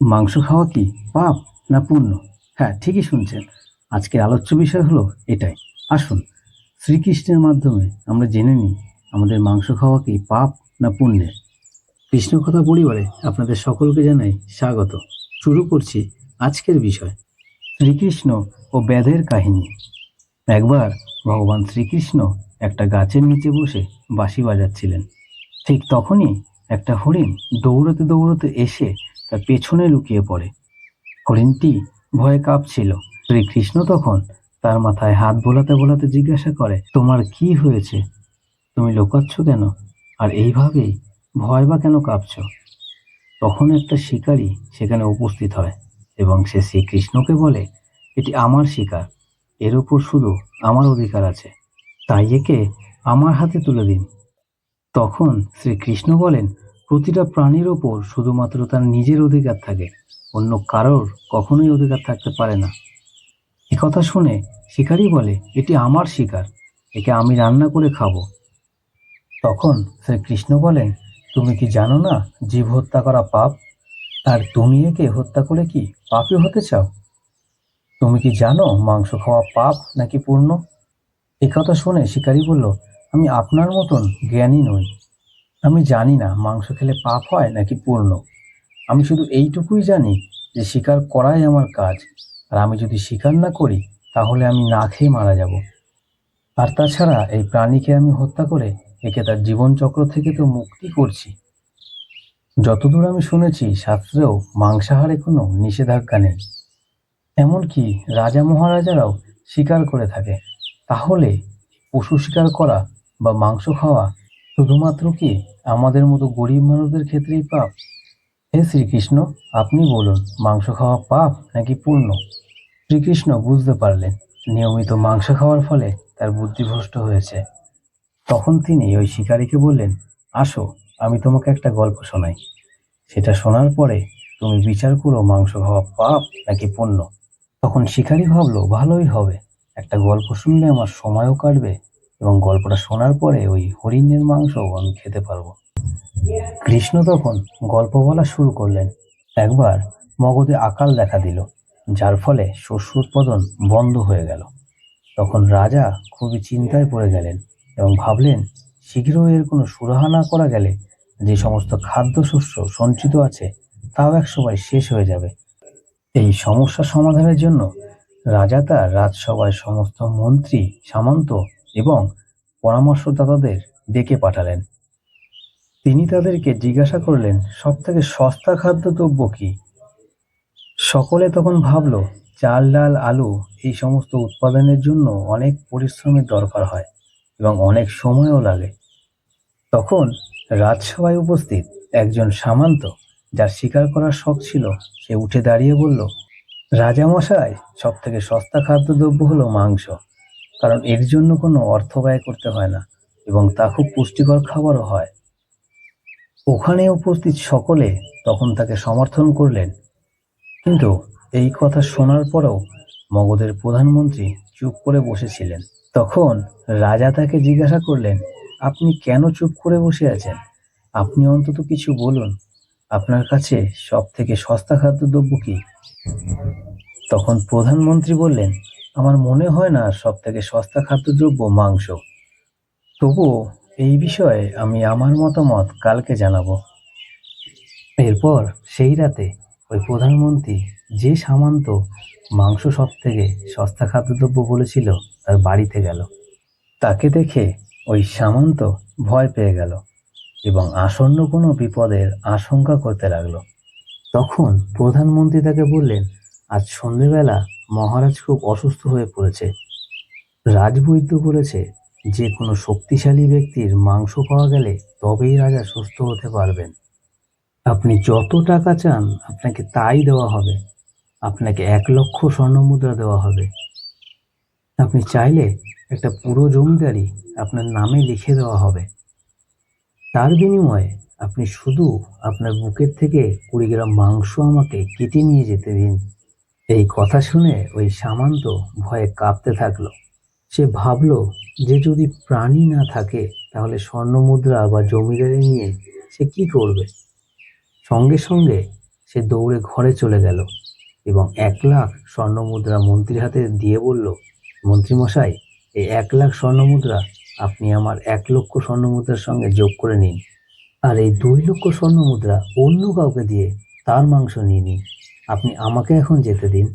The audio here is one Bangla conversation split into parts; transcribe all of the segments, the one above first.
মাংস খাওয়া কি পাপ না পুণ্য? হ্যাঁ ঠিকই শুনছেন। আজকের আলোচ্য বিষয় হলো এটাই। আসুন, শ্রীকৃষ্ণের মাধ্যমে আমরা জেনে নিই আমাদের মাংস খাওয়া কি পাপ না পুণ্যের। কৃষ্ণ কথা পরিবারে আপনাদের সকলকে জানাই স্বাগত। শুরু করছি আজকের বিষয়, শ্রীকৃষ্ণ ও ব্যাধের কাহিনী। একবার ভগবান শ্রীকৃষ্ণ একটা গাছের নিচে বসে বাঁশি বাজাচ্ছিলেন। ঠিক তখনই একটা হরিণ দৌড়তে দৌড়তে এসে তার পেছনে লুকিয়ে পড়ে। হরিণটি ভয়ে কাঁপছিল। শ্রীকৃষ্ণ তখন তার মাথায় হাত বোলাতে বোলাতে জিজ্ঞাসা করে, তোমার কি হয়েছে? তুমি লোকাচ্ছ কেন? আর এইভাবেই ভয় বা কেন কাঁপছ? তখন একটা শিকারী সেখানে উপস্থিত হয় এবং সে শ্রীকৃষ্ণকে বলে, এটি আমার শিকার। এর ওপর শুধু আমার অধিকার আছে। তাই একে আমার হাতে তুলে দিন। তখন শ্রীকৃষ্ণ বলেন প্রতিটা প্রাণীর ওপর শুধুমাত্র তার নিজের অধিকার থাকে, অন্য কারোর কখনোই অধিকার থাকতে পারে না। এ কথা শুনে শিকারী বলে, এটি আমার শিকার, একে আমি রান্না করে খাব। তখন শ্রীকৃষ্ণ বলেন, তুমি কি জানো না, জীব হত্যা করা পাপ? আর তুমি একে হত্যা করে কি পাপী হতে চাও? তুমি কি জানো মাংস খাওয়া পাপ নাকি পূর্ণ? এ কথা শুনে শিকারী বলল, আমি আপনার মতন জ্ঞানী নই। আমি জানি না মাংস খেলে পাপ হয় নাকি পূর্ণ। আমি শুধু এইটুকুই জানি যে শিকার করাই আমার কাজ। আর আমি যদি শিকার না করি, তাহলে আমি না খেয়ে মারা যাব। আর তাছাড়া এই প্রাণীকে আমি হত্যা করে একে তার জীবনচক্র থেকে তো মুক্তি করছি। যতদূর আমি শুনেছি, শাস্ত্রেও মাংসাহারে কোনো নিষেধাজ্ঞা নেই। এমনকি রাজা মহারাজারাও শিকার করে থাকে। তাহলে পশু শিকার করা বা মাংস খাওয়া শুধুমাত্র কি আমাদের মতো গরিব মানুষদের ক্ষেত্রেই পাপ? হে শ্রীকৃষ্ণ, আপনি বলুন, মাংস খাওয়া পাপ নাকি পূর্ণ? শ্রীকৃষ্ণ বুঝতে পারলেন, নিয়মিত মাংস খাওয়ার ফলে তার বুদ্ধিভ্রষ্ট হয়েছে। তখন তিনি ওই শিকারীকে বললেন, আসো, আমি তোমাকে একটা গল্প শোনাই। সেটা শোনার পরে তুমি বিচার করো মাংস খাওয়া পাপ নাকি পণ্য তখন শিকারী ভাবলো, ভালোই হবে। একটা গল্প শুনলে আমার সময়ও কাটবে। এবং গল্পটা শোনার পরে ওই হরিণের মাংসও আমি খেতে পারব। কৃষ্ণ তখন গল্প বলা শুরু করলেন। একবার মগধে আকাল দেখা দিল, যার ফলে শস্য উৎপাদন বন্ধ হয়ে গেল। তখন রাজা খুবই চিন্তায় পড়ে গেলেন এবং ভাবলেন শীঘ্র এর কোনো সুরাহা না করা গেলে যে সমস্ত খাদ্যশস্য সঞ্চিত আছে, তাও একসময় শেষ হয়ে যাবে। এই সমস্যা সমাধানের জন্য রাজা তার রাজসভায় সমস্ত মন্ত্রী সামন্ত এবং পরামর্শদাতাদের ডেকে পাঠালেন। তিনি তাদেরকে জিজ্ঞাসা করলেন, সব থেকে সস্তা খাদ্যদ্রব্য কি? সকলে তখন ভাবল, চাল, ডাল, আলু এই সমস্ত উৎপাদনের জন্য অনেক পরিশ্রমের দরকার হয় এবং অনেক সময়ও লাগে। তখন রাজসভায় উপস্থিত একজন সামান্ত, যার শিকার করার শখ ছিল, সে উঠে দাঁড়িয়ে বলল, রাজামশাই, সব থেকে সস্তা খাদ্যদ্রব্য হলো মাংস। কারণ এর জন্য কোনো অর্থ ব্যয় করতে হয় না এবং তা খুব পুষ্টিকর খাবারও হয়। ওখানে উপস্থিত সকলে তখন তাকে সমর্থন করলেন। কিন্তু এই কথা শোনার পরেও মগধের প্রধানমন্ত্রী চুপ করে বসেছিলেন। তখন রাজা তাকে জিজ্ঞাসা করলেন, আপনি কেন চুপ করে বসে আছেন? আপনি অন্তত কিছু বলুন। আপনার কাছে সব থেকে সস্তা খাদ্যদ্রব্য কি? তখন প্রধানমন্ত্রী বললেন আমার মনে হয় না সব থেকে সস্তা খাদ্যদ্রব্য মাংস। তবুও এই বিষয়ে আমি আমার মতামত কালকে জানাব। এরপর সেই রাতে ওই প্রধানমন্ত্রী যে সামান্ত মাংস সব থেকে সস্তা খাদ্যদ্রব্য বলেছিল তার বাড়িতে গেল। তাকে দেখে ওই সামন্ত ভয় পেয়ে গেল এবং আসন্ন কোনো বিপদের আশঙ্কা করতে লাগল। তখন প্রধানমন্ত্রী তাকে বললেন আজ সন্ধেবেলা মহারাজ খুব অসুস্থ হয়ে পড়েছে। রাজবৈদ্য বলেছে, যে কোনো শক্তিশালী ব্যক্তির মাংস পাওয়া গেলে তবেই রাজা সুস্থ হতে পারবেন। আপনি যত টাকা চান, আপনাকে তাই দেওয়া হবে। আপনাকে এক লক্ষ স্বর্ণমুদ্রা দেওয়া হবে। আপনি চাইলে একটা পুরো জমিদারি আপনার নামে লিখে দেওয়া হবে। তার বিনিময়ে আপনি শুধু আপনার বুকের থেকে কুড়ি গ্রাম মাংস আমাকে কেটে নিয়ে যেতে দিন। এই কথা শুনে ওই সামান্ত ভয়ে কাঁপতে থাকল। সে ভাবলো, যে যদি প্রাণী না থাকে, তাহলে স্বর্ণমুদ্রা বা জমিদারি নিয়ে সে কি করবে? সঙ্গে সঙ্গে সে দৌড়ে ঘরে চলে গেল এবং এক লাখ স্বর্ণমুদ্রা মন্ত্রীর হাতে দিয়ে বলল, মন্ত্রীমশাই, এই এক লাখ স্বর্ণমুদ্রা আপনি আমার এক লক্ষ স্বর্ণমুদ্রার সঙ্গে যোগ করে নিন। আর এই দুই লক্ষ স্বর্ণমুদ্রা অন্য কাউকে দিয়ে তার মাংস নিয়ে নিন। আপনি আমাকে এখন যেতে দিন।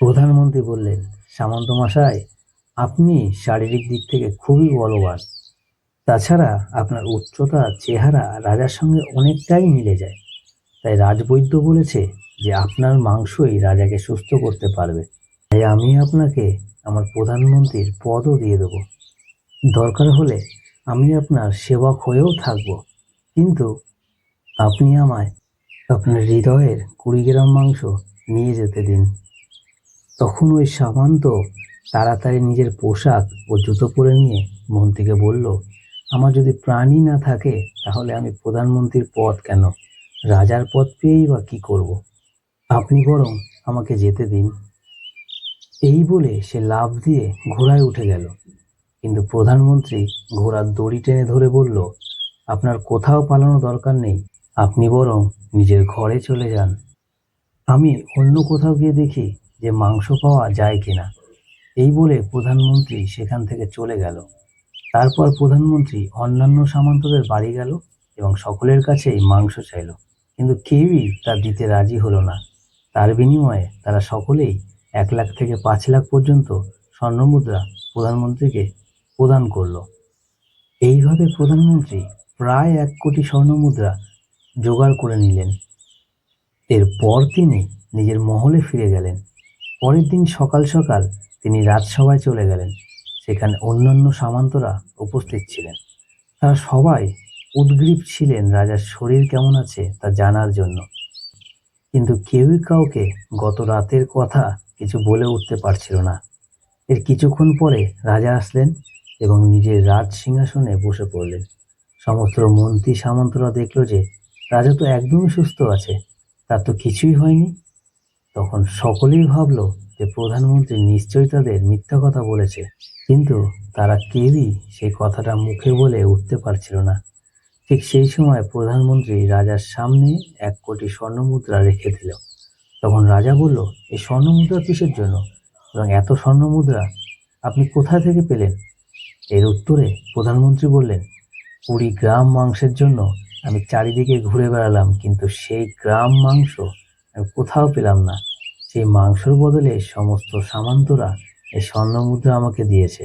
প্রধানমন্ত্রী বললেন, সামন্ত মশাই, আপনি শারীরিক দিক থেকে খুবই বলবান। তাছাড়া আপনার উচ্চতা, চেহারা রাজার সঙ্গে অনেকটাই মিলে যায়। তাই রাজবৈদ্য বলেছে যে আপনার মাংসই রাজাকে সুস্থ করতে পারবে। তাই আমি আপনাকে আমার প্রধানমন্ত্রীর পদও দিয়ে দেবো। দরকার হলে আমি আপনার সেবক হয়েও থাকব। কিন্তু আপনি আমায় আপনার হৃদয়ের কুড়ি গ্রাম মাংস নিয়ে যেতে দিন। তখন ওই সামান্ত তাড়াতাড়ি নিজের পোশাক ও জুতো পরে নিয়ে মন্ত্রীকে বলল, আমার যদি প্রাণই না থাকে, তাহলে আমি প্রধানমন্ত্রীর পদ কেন? রাজার পদ পেয়েই বা কী করব? আপনি বরং আমাকে যেতে দিন। এই বলে সে লাফ দিয়ে ঘোড়ায় উঠে গেল। কিন্তু প্রধানমন্ত্রী ঘোড়ার দড়ি টেনে ধরে বলল, আপনার কোথাও পালানো দরকার নেই। আপনি বরং নিজের ঘরে চলে যান। আমি অন্য কোথাও গিয়ে দেখি যে মাংস পাওয়া যায় কিনা। এই বলে প্রধানমন্ত্রী সেখান থেকে চলে গেল। তারপর প্রধানমন্ত্রী অন্যান্য সামন্তদের বাড়ি গেল এবং সকলের কাছেই মাংস চাইল। কিন্তু কেউই তা দিতে রাজি হলো না। তার বিনিময়ে তারা সকলেই এক লাখ থেকে পাঁচ লাখ পর্যন্ত স্বর্ণমুদ্রা প্রধানমন্ত্রীকে প্রদান করল। এইভাবে প্রধানমন্ত্রী প্রায় এক কোটি স্বর্ণমুদ্রা জোগাড় করে নিলেন। এরপর তিনি নিজের মহলে ফিরে গেলেন। পরের দিন সকাল সকাল তিনি রাজসভায় চলে গেলেন, সেখানে অন্যান্য সামন্তরা উপস্থিত ছিলেন। তারা সবাই উদ্গ্রীব ছিলেন রাজার শরীর কেমন আছে তা জানার জন্য। কিন্তু কেউই কাউকে গত রাতের কথা কিছু বলে উঠতে পারছিল না। এর কিছুক্ষণ পরে রাজা আসলেন এবং নিজের রাজ সিংহাসনে বসে পড়লেন। সমস্ত মন্ত্রী সামন্তরা দেখল যে রাজা তো একদমই সুস্থ আছে। তার তো কিছুই হয়নি। তখন সকলেই ভাবলো যে প্রধানমন্ত্রী নিশ্চয়ই তাদের মিথ্যা কথা বলেছে। কিন্তু তারা কেউই সেই কথাটা মুখে বলে উঠতে পারছিল না। ঠিক সেই সময় প্রধানমন্ত্রী রাজার সামনে এক কোটি স্বর্ণমুদ্রা রেখে দিল। তখন রাজা বলল এই স্বর্ণমুদ্রা কিসের জন্য? এবং এত স্বর্ণমুদ্রা আপনি কোথা থেকে পেলেন? এর উত্তরে প্রধানমন্ত্রী বললেন, কুড়ি গ্রাম মাংসের জন্য আমি চারিদিকে ঘুরে বেড়ালাম, কিন্তু সেই গ্রাম মাংস আমি কোথাও পেলাম না। সেই মাংসর বদলে সমস্ত সামান্তরা এই স্বর্ণমুদ্রা আমাকে দিয়েছে।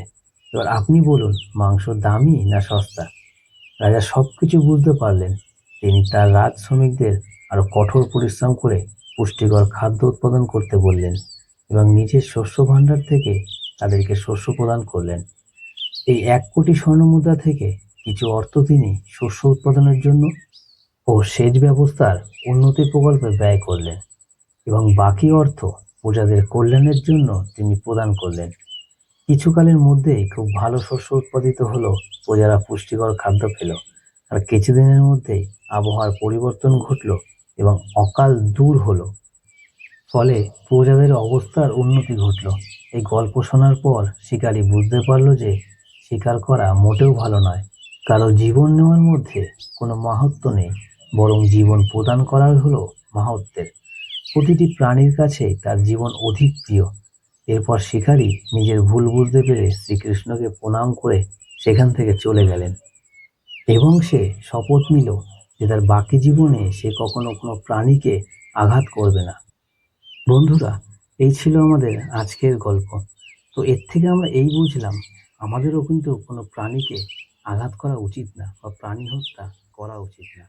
এবার আপনি বলুন, মাংস দামি না সস্তা? রাজা সব কিছু বুঝতে পারলেন। তিনি তার রাজ শ্রমিকদের আরও কঠোর পরিশ্রম করে পুষ্টিকর খাদ্য উৎপাদন করতে বললেন এবং নিজের শস্য ভাণ্ডার থেকে তাদেরকে শস্য প্রদান করলেন। এই এক কোটি স্বর্ণমুদ্রা থেকে কিছু অর্থ তিনি শস্য উৎপাদনের জন্য ও সেচ ব্যবস্থার উন্নতি প্রকল্পে ব্যয় করলেন এবং বাকি অর্থ প্রজাদের কল্যাণের জন্য তিনি প্রদান করলেন। কিছুকালের মধ্যেই খুব ভালো শস্য উৎপাদিত হলো, প্রজারা পুষ্টিকর খাদ্য পেল আর কিছুদিনের মধ্যেই আবহাওয়ার পরিবর্তন ঘটলো এবং অকাল দূর হলো। ফলে প্রজাদের অবস্থার উন্নতি ঘটলো। এই গল্প শোনার পর শিকারী বুঝতে পারল যে শিকার করা মোটেও ভালো নয়। কারও জীবন নেওয়ার মধ্যে কোনো মাহাত্ম নেই, বরং জীবন প্রদান করাই হলো মাহাত্মের প্রতিটি প্রাণীর কাছে তার জীবন অধিক প্রিয়। এরপর শিকারী নিজের ভুল বুঝতে পেরে শ্রীকৃষ্ণকে প্রণাম করে সেখান থেকে চলে গেলেন। এবং সে শপথ নিল যে তার বাকি জীবনে সে কখনো কোনো প্রাণীকে আঘাত করবে না। বন্ধুরা, এই ছিল আমাদের আজকের গল্প। তো এর থেকে আমরা এই বুঝলাম, আমাদেরও কিন্তু কোনো প্রাণীকে আঘাত করা উচিত না বা প্রাণী হত্যা করা উচিত না।